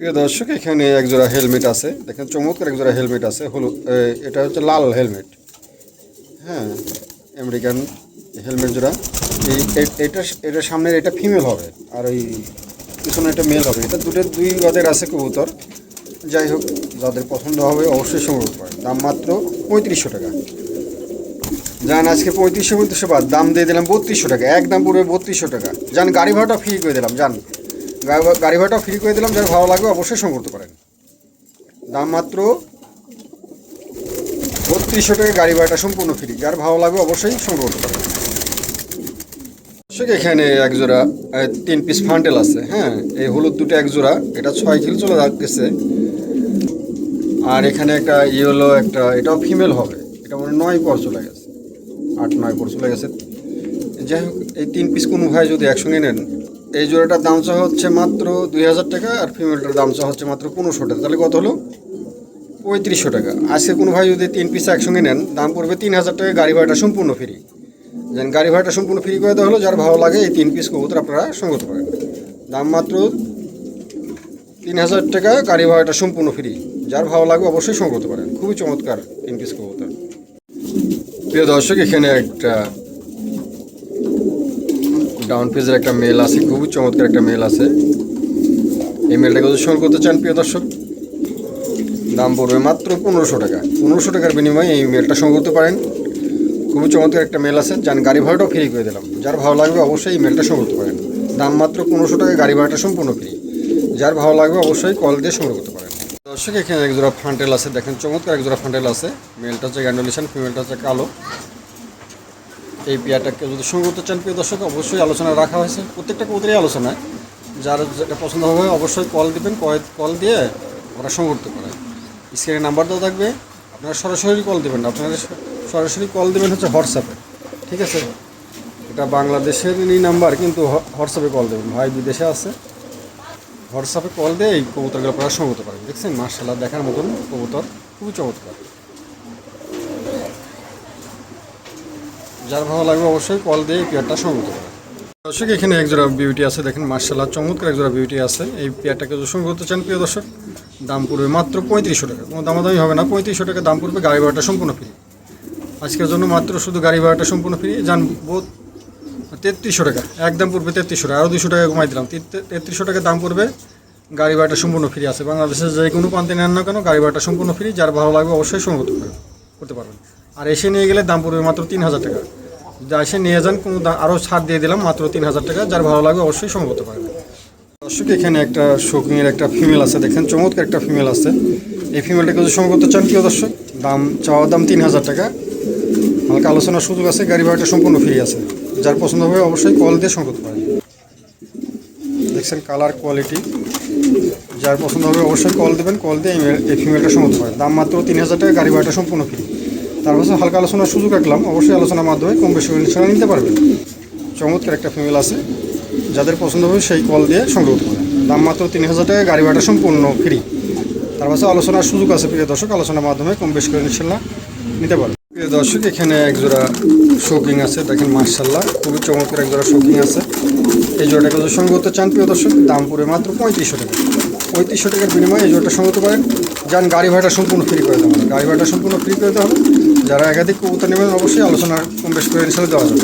প্রিয় দর্শক, এখানে একজোড়া হেলমেট আছে। দেখেন চমৎকার একজোড়া হেলমেট আছে, হলুদ এটা হচ্ছে লাল হেলমেট। হ্যাঁ আমেরিকান হেলমেট জোড়া। এই এটা এটার সামনের এটা ফিমেল হবে, আর ওই পিছনে এটা মেল হবে। এটা দুটো, দুই গদের আছে কবুতর। যাই হোক, যাদের পছন্দ হবে অবশ্যই সংগ্রহ করেন দাম মাত্র পঁয়ত্রিশশো টাকা। যান আজকে পঁয়ত্রিশশো পঁয়ত্রিশশো বাদ। দাম দিয়ে দিলাম বত্রিশশো টাকা। একদম পড়বে বত্রিশশো টাকা। যান গাড়ি ভাড়াটা ফ্রি করে দিলাম। যান গাড়ি ভাড়াটা ফ্রি করে দিলাম, যার ভালো লাগবে অবশ্যই সংগ্রহ করতে পারেন। দাম মাত্র বত্রিশশো টাকা গাড়ি ভাড়াটা সম্পূর্ণ ফ্রি যার ভালো লাগবে অবশ্যই সংগ্রহ দর্শক, এখানে এক জোড়া তিন পিস ফান্টেল আছে হ্যাঁ? এই হলুদ দুটো এক জোড়া, এটা ছয় কিলো চলে যাচ্ছে। আর এখানে একটা ইয়েলো একটা, এটাও ফিমেল হবে। এটা মানে নয় পর চলে গেছে। আট, নয় পর চলে গেছে। যাই হোক, এই তিন পিস কোনো ভাই যদি একসঙ্গে নেন এই জোড়াটার দাম চাওয়া হচ্ছে মাত্র দুই হাজার টাকা আর ফিমেলটার দাম চাওয়া হচ্ছে মাত্র পনেরোশো টাকা। তাহলে কত হলো? পঁয়ত্রিশশো টাকা। আজকে কোনো ভাই যদি তিন পিস একসঙ্গে নেন, দাম পড়বে তিন হাজার টাকা, গাড়ি ভাড়াটা সম্পূর্ণ ফ্রি যেন গাড়ি ভাড়াটা সম্পূর্ণ ফ্রি করে দেওয়া হলো, যার ভালো লাগে এই তিন পিস কবুতর আপনারা সংগত করেন দাম মাত্র তিন হাজার টাকা, গাড়ি ভাড়াটা সম্পূর্ণ ফ্রি যার ভালো লাগবে অবশ্যই করতে পারেন খুবই চমৎকার তিন পিস কবুতর। প্রিয় দর্শক, এখানে একটা ডাউন পেজের একটা মেল আছে, খুবই চমৎকার একটা মেল আছে। এই মেলটাকে যদি সংগ্রহ করতে চান, প্রিয় দর্শক, দাম পড়বে মাত্র পনেরোশো টাকা। পনেরোশো টাকার বিনিময়ে এই মেলটা সংগ্রহ করতে পারেন। খুবই চমৎকার একটা মেল আছে যান গাড়ি ভাড়াটাও ফ্রি করে দিলাম। যার ভালো লাগবে অবশ্যই এই মেলটা সংগ্রহ করতে পারেন। দাম মাত্র পনেরোশো টাকা, গাড়ি ভাড়াটা সম্পূর্ণ ফ্রি যার ভালো লাগবে অবশ্যই কল দিয়ে সংগ্রহ করতে পারেন। দর্শক, এখানে এক জোড়া ফান্টেল আছে। দেখেন চমৎকার এক জোড়া ফান্টেল আছে। মেলটা হচ্ছে গ্যান্ডোলিশন ফিমেলটা হচ্ছে কালো। এই পেয়ারটাকে যদি সংগ্রহ করতে চান, প্রিয় দর্শক, অবশ্যই আলোচনা রাখা হয়েছে। প্রত্যেকটা কবুতরই আলোচনায় যার যেটা পছন্দ হবে, অবশ্যই কল দিবেন কল দিয়ে ওরা সংগ্রহ করতে পারেন স্ক্রিনে নাম্বার দেওয়া থাকবে, আপনারা সরাসরি কল দেবেন। আপনারা সরাসরি কল দেবেন হচ্ছে হোয়াটসঅ্যাপে, ঠিক আছে? এটা বাংলাদেশেরই নাম্বার, কিন্তু হোয়াটসঅ্যাপে কল দেবেন। ভাই বিদেশে আছে। হোয়াটসঅ্যাপে কল দিয়ে এই কবুতরগুলো আপনারা সংগ্রহ করতে পারেন দেখছেন মার্শাল্লাহ দেখার মতন কবুতর, খুবই চমৎকার। যার ভালো লাগবে অবশ্যই কল দিয়ে পেয়ারটা সংগ্রহ করতে পারেন দর্শক, এখানে একজোড়া বিউটি আছে, দেখেন মার্শাল্লাহ, চমৎকার একজোড়া বিউটি আছে। এই পেয়ারটাকে সংগ্রহ করতে চান, প্রিয় দর্শক, দাম পড়বে মাত্র পঁয়ত্রিশশো টাকা। কোনো দামাদামি হবে না, পঁয়ত্রিশশো টাকা দাম পড়বে গাড়ি ভাড়াটা সম্পূর্ণ ফ্রি আজকের জন্য মাত্র শুধু গাড়ি ভাড়াটা সম্পূর্ণ ফ্রি যান বোধ তেত্রিশশো টাকা। একদম পড়বে তেত্রিশশো টাকা, আরও দুশো টাকা কমাই দিলাম। তেত্রিশশো টাকা দাম পড়বে গাড়ি ভাড়াটা সম্পূর্ণ ফ্রি আছে। বাংলাদেশের যে কোনো প্রান্তে নেন না কেন, গাড়ি ভাড়াটা সম্পূর্ণ ফ্রি যার ভালো লাগবে অবশ্যই পারবেন। করতে পারবেন। আর এসে নিয়ে গেলে দাম পড়বে মাত্র তিন হাজার টাকা। যদি এসে নিয়ে যান, কোনো আরও ছাড় দিয়ে দিলাম, মাত্র তিন হাজার টাকা, যার ভালো লাগবে অবশ্যই করতে পারবেন দর্শক, এখানে একটা শোকিংয়ের একটা ফিমেল আছে, দেখেন চমৎকার একটা ফিমেল আছে। এই ফিমেলটাকে যদি করতে চান, প্রিয় দর্শক, দাম চাওয়ার দাম তিন হাজার টাকা। হালকা আলোচনার সুযোগ আছে, গাড়ি ভাড়াটা সম্পূর্ণ ফ্রি আছে। যার পছন্দ হবে অবশ্যই কল দিয়ে সংগ্রহ করতে পারেন দেখছেন কালার কোয়ালিটি যার পছন্দ হবে অবশ্যই কল দেবেন কল দিয়ে এই ফিমেলটা করতে পারেন দাম মাত্র তিন হাজার টাকা, গাড়ি ভাড়াটা সম্পূর্ণ ফ্রি তারপর হালকা আলোচনার সুযোগ রাখলাম। অবশ্যই আলোচনার মাধ্যমে কম বেশি ইনশাল্লাহ নিতে পারবেন। চমৎকার একটা ফিমেল আছে। যাদের পছন্দ হবে সেই কল দিয়ে সংগ্রহ করতে পারেন। দাম মাত্র তিন হাজার টাকা, গাড়ি ভাড়া সম্পূর্ণ ফ্রি তার পাশে আলোচনার সুযোগ আছে প্রিয় দর্শক, আলোচনার মাধ্যমে কম বেশি করে ইনশাল্লাহ নিতে পারবেন। প্রিয় দর্শক, এখানে এক জোড়া শৌকিং আছে, দেখেন মার্শাল্লাহ খুবই চমৎকার এক জোড়া শৌকিং আছে। এই জোড়াটাকে যদি সংগ্রহ করতে চান প্রিয় দর্শক, দাম পড়ে মাত্র পঁয়ত্রিশশো টাকা। পঁয়ত্রিশশো টাকার বিনিময়ে এই জোড়াটা সঙ্গে পারেন। যান, গাড়ি ভাড়াটা সম্পূর্ণ ফ্রি করে দেওয়া হবে। গাড়ি ভাড়াটা সম্পূর্ণ ফ্রি করে দেওয়া হবে। যারা একাধিক কবুতর নেবেন, অবশ্যই আলোচনা কম বেশি করে ইনশাল্লাহ দেওয়া যাবে।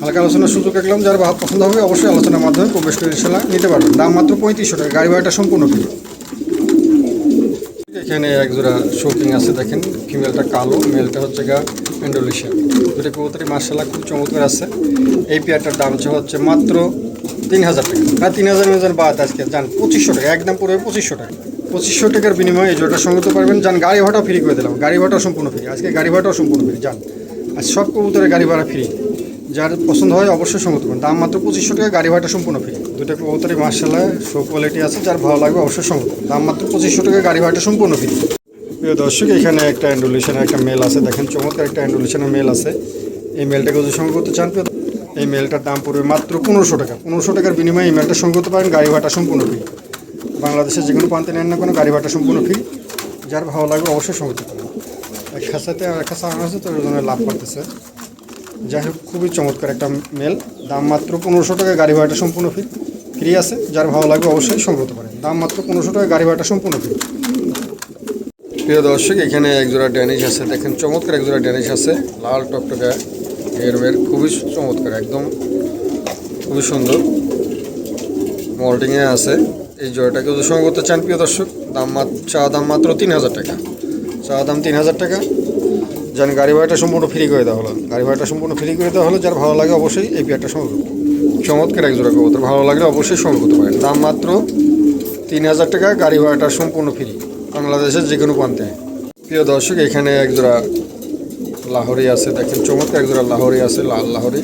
হালকা আলোচনার সুযোগ রাখলাম যার পছন্দ হবে, অবশ্যই আলোচনার মাধ্যমে প্রবেশ করে ইনশাল্লাহ নিতে পারবেন। দাম মাত্র পঁয়ত্রিশশো টাকা, গাড়ি ভাড়াটা সম্পূর্ণ ফ্রি। এখানে এক জোড়া শৌকিং আছে, দেখেন ফিমেলটা কালো মেলটা হচ্ছে গা ইন্ডোনেশিয়া দুটো কবুতরি মার্শাল্লাহ খুব চমৎকার আছে। এই পেয়ারটার দাম হচ্ছে মাত্র তিন হাজার টাকা। না তিন হাজার বাদ আজকে যান পঁচিশশো টাকা, একদম পড়বে পঁচিশশো টাকা। পঁচিশশো টাকার বিনিময়ে এই জোড়াটা সংগত পারবেন। যান, গাড়ি ভাড়াও ফ্রি করে দিলাম। গাড়ি ভাড়াও সম্পূর্ণ ফ্রি আজকে গাড়ি ভাড়াটাও সম্পূর্ণ ফ্রি যান আর সব কবুতরের গাড়ি ভাড়া ফ্রি যার পছন্দ হয় অবশ্যই সংগত করবেন। দাম মাত্র পঁচিশশো টাকা, গাড়ি ভাড়াটা সম্পূর্ণ ফ্রি দুটো কবুতরই মার্শাল্লাহ শো কোয়ালিটি আছে, যার ভালো লাগবে অবশ্যই করবেন। দাম মাত্র পঁচিশশো টাকা, গাড়ি ভাড়াটা সম্পূর্ণ ফ্রি প্রিয় দর্শক, এখানে একটা অ্যান্ডুলেশনের একটা মেল আছে। দেখেন, চমৎকার একটা অ্যান্ডুলেশনের মেল আছে। এই মেলটাকে যদি সংগ্রহ করতে চান এই মেলটার দাম পড়বে মাত্র পনেরোশো টাকা। পনেরোশো টাকার বিনিময়ে এই মেলটা সংগ্রহ করতে পারেন। গাড়ি ভাড়াটা সম্পূর্ণ ফ্রি বাংলাদেশের যে কোনো প্রান্তে নেন না কোনো গাড়ি ভাড়াটা সম্পূর্ণ ফ্রি যার ভালো লাগবে অবশ্যই করতে পারেন এক খাসাতে আর এক খাসা আছে তো জন্য লাভ করতেছে। যাই হোক, খুবই চমৎকার একটা মেল দাম মাত্র পনেরোশো টাকা গাড়ি ভাড়াটা সম্পূর্ণ ফ্রি ফ্রি আছে, যার ভালো লাগবে অবশ্যই সংগ্রহ করতে পারেন। দাম মাত্র পনেরোশো টাকা গাড়ি ভাড়াটা সম্পূর্ণ ফ্রি প্রিয় দর্শক, এখানে একজোড়া ড্যানিশ আছে। দেখেন, চমৎকার একজোড়া ড্যানিশ আছে। লাল টকটকা এরমের খুবই চমৎকার, একদম খুবই সুন্দর। মল্টিংয়ে আছে। এই যদি সঙ্গে করতে চান, প্রিয় দর্শক। দাম চা দাম মাত্র তিন হাজার টাকা। চা দাম তিন হাজার টাকা। যেন গাড়ি ভাড়াটা সম্পূর্ণ ফ্রি করে দেওয়া হলো। গাড়ি ভাড়াটা সম্পূর্ণ ফ্রি করে দেওয়া হলো। যার ভালো লাগে অবশ্যই এই পেয়ারটা সঙ্গে করুন। চমৎকার এক জোড়া কবুতর। ভালো লাগলে অবশ্যই সঙ্গে করতে পারেন। দাম মাত্র তিন হাজার টাকা। গাড়ি ভাড়াটা সম্পূর্ণ ফ্রি বাংলাদেশের যে কোনো প্রান্তে। প্রিয় দর্শক, এখানে এক জোড়া লাহোরি আছে। দেখেন, চমৎকার এক জোড়া লাহোরি আছে, লাল লাহোরি।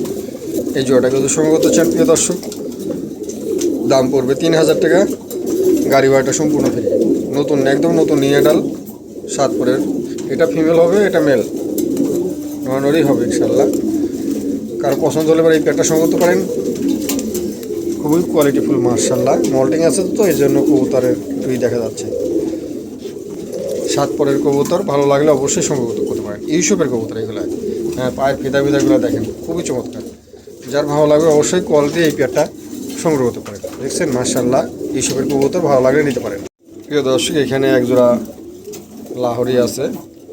এই জোড়াটাকে সঙ্গে করতে চান, প্রিয় দর্শক। দাম পড়বে তিন হাজার টাকা। গাড়ি ভাড়াটা সম্পূর্ণ ফ্রি নতুন, একদম নতুন নিয়ে ডাল সাত পরের এটা ফিমেল হবে, এটা মেল নরনরই হবে, ইনশাল্লাহ। কারও পছন্দ হলে এবার এই প্যাকটা সঙ্গে করতে পারেন। খুবই কোয়ালিটিফুল মার্শাল্লাহ মল্টিং আছে তো, এই জন্য কবুতরের একটুই দেখা যাচ্ছে। সাত পরের কবুতর, ভালো লাগলে অবশ্যই সংগ্রহ করতে পারেন। ইউসুফের কবুতর এগুলো। হ্যাঁ পায়ের ফিদা ফিদাগুলো দেখেন, খুবই চমৎকার। যার ভালো লাগবে অবশ্যই কোয়ালিটি এই পেয়ারটা সংগ্রহ করতে পারেন। দেখছেন মার্শাল্লাহ এইসবের কবুতর ভালো লাগলে নিতে পারেন। প্রিয় দর্শক, এখানে একজোড়া লাহোরি আছে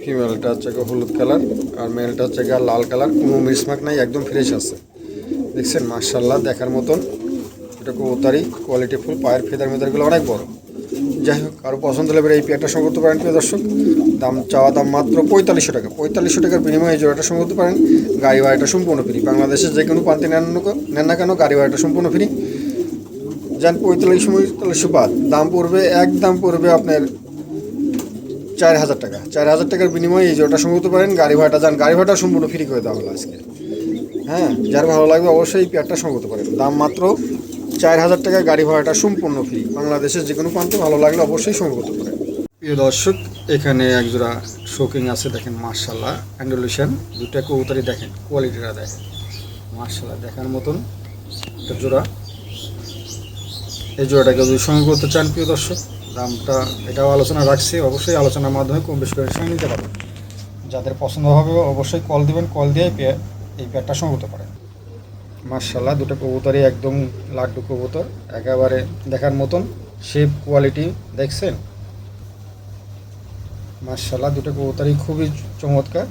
ফিমেলটা হচ্ছে হলুদ কালার আর মেলটা হচ্ছে লাল কালার কোনো মিসমার্ক নাই, একদম ফ্রেশ আছে। দেখছেন মার্শাল্লাহ দেখার মতন এটা কবুতারি কোয়ালিটি ফুল পায়ের ফেদার মেদারগুলো অনেক বড়। যাই হোক আরও পছন্দ এবার এই পেয়ারটা সঙ্গে করতে পারেন, প্রিয় দর্শক। দাম চাওয়া দাম মাত্র পঁয়তাল্লিশশো টাকা। পঁয়তাল্লিশশো টাকার বিনিময়ে এই জোড়াটা সঙ্গে করতে পারেন। গাড়ি ভাড়াটা সম্পূর্ণ ফ্রি বাংলাদেশের যে কোনো প্রান্তে নেন না কেন গাড়ি ভাড়াটা সম্পূর্ণ ফ্রি যান পঁয়তাল্লিশ পঁয়তাল্লিশশো বাদ দাম পড়বে, এক দাম পড়বে আপনার চার হাজার টাকা। চার হাজার টাকার বিনিময়ে এই জোড়াটা সঙ্গে করতে পারেন, গাড়ি ভাড়াটা যান গাড়ি ভাড়াটা সম্পূর্ণ ফ্রি করে দেওয়া হলো আজকে। হ্যাঁ যার ভালো লাগবে অবশ্যই এই পেয়ারটা সঙ্গে করতে পারেন। দাম মাত্র চার হাজার টাকা, গাড়ি ভাড়াটা সম্পূর্ণ ফ্রি বাংলাদেশের যে কোনো প্রান্তে ভালো লাগলে অবশ্যই সঙ্গে করতে পারেন। প্রিয় দর্শক, এখানে একজোড়া শোকিং আছে, দেখেন মার্শাল্লাহ অ্যান্ডোলিশন দুটা কবুতরই দেখেন কোয়ালিটিটা দেখেন। মার্শাল্লাহ দেখার মতন একটা জোড়া। এই জোড়াটাকে যদি সঙ্গে করতে চান, প্রিয় দর্শক, দামটা এটাও আলোচনা রাখছি। অবশ্যই আলোচনার মাধ্যমে কম বেশি করে সঙ্গে নিতে পারবেন। যাদের পছন্দ হবে, অবশ্যই কল দিবেন। কল দিয়ে পেয়ার এই পেয়ারটা সঙ্গে করতে পারেন। মার্শাল্লাহ দুটো কবুতরই একদম লাড্ডু কবুতর। একেবারে দেখার মতন শেপ কোয়ালিটি দেখছেন? মার্শাল্লাহ দুটো কবুতরই খুবই চমৎকার।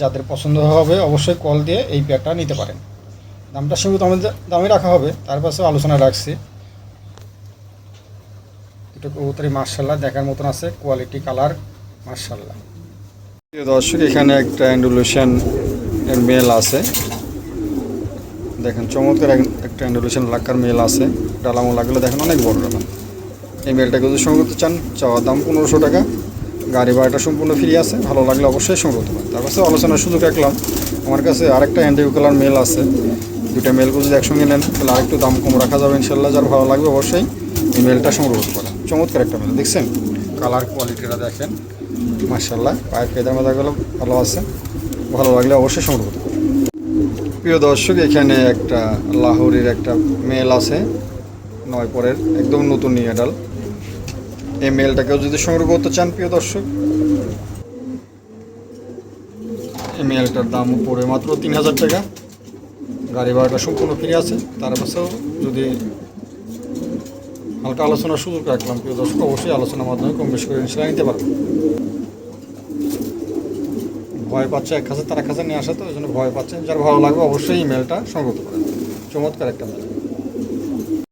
যাদের পছন্দ হবে, অবশ্যই কল দিয়ে এই পেয়ারটা নিতে পারেন। দামটা সীমিত আমাদের, দামে রাখা হবে। তার পাশেও আলোচনা রাখছি। দুটো কবুতরই মার্শাল্লাহ দেখার মতন আছে কোয়ালিটি কালার মার্শাল্লাহ দর্শক, এখানে একটা অ্যান্ডুলেশন মেল আছে। দেখেন, চমৎকার এক- একটা অ্যান্ডুলেশন লাক্কার মেল আছে। ডালামো লাগলে দেখেন অনেক বড় ডালা এই মেলটাকে যদি সঙ্গে করতে চান, চাওয়ার দাম পনেরোশো টাকা। গাড়ি ভাড়াটা সম্পূর্ণ ফ্রি আছে। ভালো লাগলে অবশ্যই সঙ্গে করতে পারেন। তার কাছে আলোচনার সুযোগ রাখলাম। আমার কাছে আরেকটা হ্যান্ডিউ কালার মেল আছে। দুটা মেলকে যদি একসঙ্গে নেন, তাহলে আরেকটু দাম কম রাখা যাবে ইনশাল্লাহ যার ভালো লাগবে অবশ্যই এই মেলটা সংগ্রহ করতে চমৎকার একটা মেলা। দেখছেন? কালার কোয়ালিটিটা দেখেন। মার্শাল্লাহ পায়ের ফেদার মেদাগুলো ভালো আছে। ভালো লাগলে অবশ্যই সংগ্রহ করতে প্রিয় দর্শক এখানে একটা লাহোরের একটা মেল আছে নয় পরের একদম নতুন নিয়ে ডাল এই মেলটাকেও যদি সংগ্রহ করতে চান প্রিয় দর্শক এই মেলটার দাম পড়ে মাত্র তিন হাজার টাকা। গাড়ি ভাড়াটা সম্পূর্ণ ফ্রি আছে। তার পাশেও যদি হালকা আলোচনার সুযোগ রাখলাম, প্রিয় দর্শক, অবশ্যই আলোচনার মাধ্যমে কম বেশি করে ইনশাল্লাহ নিতে পারবেন। ভয় পাচ্ছে এক কাছে, তার এক কাছে নিয়ে আসা তো ওই জন্য ভয় পাচ্ছে যার ভালো লাগবে অবশ্যই ইমেলটা সংগ্রহ করে চমৎকার একটা মেল